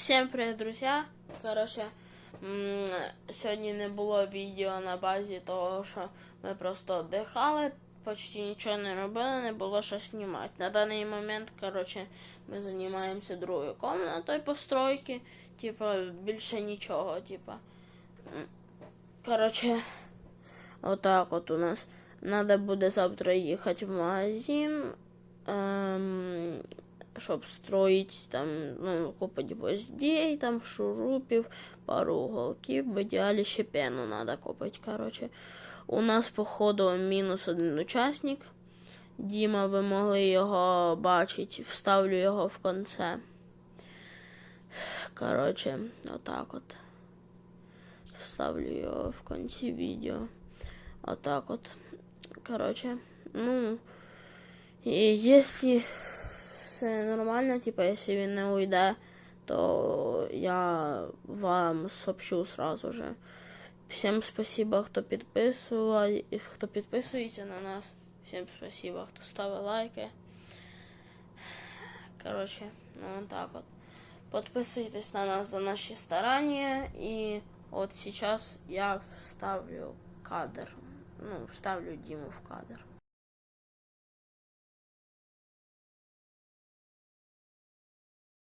Всім привіт, друзі! Коротше, м, сьогодні не було відео на базі того, що ми просто дихали, почти нічого не робили, не було що знімати. На даний момент, коротше, ми займаємося другою комнатою постройки, типа більше нічого, типа. М, Коротше, отак от у нас. Надо буде завтра їхати в магазин. Ем, щоб строить там, ну, купить гвоздей, там, шурупів, пару уголків, в ідеалі ще пену надо купити, короче. У нас, походу, мінус один учасник. Діма, ви могли його бачити, вставлю його в конце. Короче, отак от. Вставлю його в кінці відео. Отак от. Короче, ну, і якщо все нормально, типа, если він не уйде, то я вам сообщу сразу же. Всем спасибо, хто підписує, хто підписується на нас. Всем спасибо, хто ставить лайки. Короче, ну так вот. Подписывайтесь на нас за наши старания. И вот сейчас я вставлю кадр. Ну, вставлю Диму в кадр.